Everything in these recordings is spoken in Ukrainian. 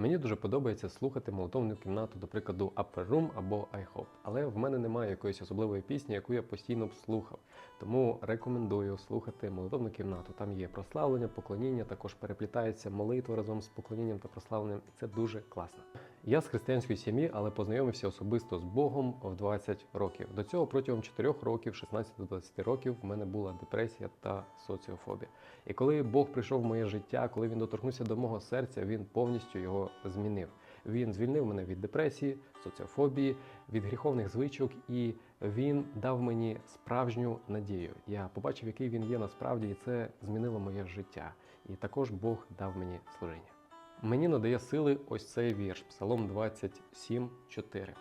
Мені дуже подобається слухати молотовну кімнату, до прикладу, Upper Room або I Hope. Але в мене немає якоїсь особливої пісні, яку я постійно б слухав. Тому рекомендую слухати молотовну кімнату. Там є прославлення, поклоніння, також переплітається молитва разом з поклонінням та прославленням. І це дуже класно. Я з християнської сім'ї, але познайомився особисто з Богом в 20 років. До цього протягом 4 років, 16 до 20 років, в мене була депресія та соціофобія. І коли Бог прийшов в моє життя, коли він доторкнувся до мого серця, він повністю його змінив. Він звільнив мене від депресії, соціофобії, від гріховних звичок, і він дав мені справжню надію. Я побачив, який він є насправді, і це змінило моє життя. І також Бог дав мені служіння. Мені надає сили ось цей вірш, Псалом 27, 4.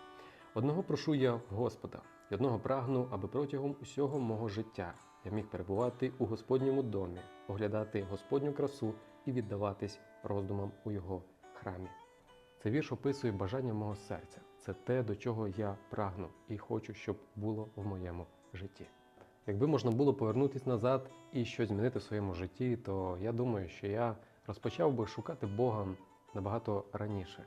Одного прошу я в Господа, і одного прагну, аби протягом усього мого життя я міг перебувати у Господньому домі, оглядати Господню красу і віддаватись роздумам у його храмі. Цей вірш описує бажання мого серця. Це те, до чого я прагну і хочу, щоб було в моєму житті. Якби можна було повернутися назад і щось змінити в своєму житті, то я думаю, що я розпочав би шукати Бога набагато раніше.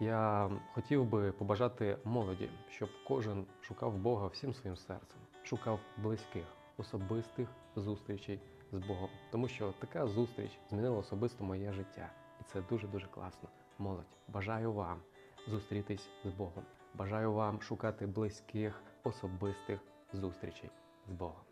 Я хотів би побажати молоді, щоб кожен шукав Бога всім своїм серцем, шукав близьких, особистих зустрічей з Богом. Тому що така зустріч змінила особисто моє життя. І це дуже-дуже класно. Молодь, бажаю вам зустрітись з Богом. Бажаю вам шукати близьких, особистих зустрічей з Богом.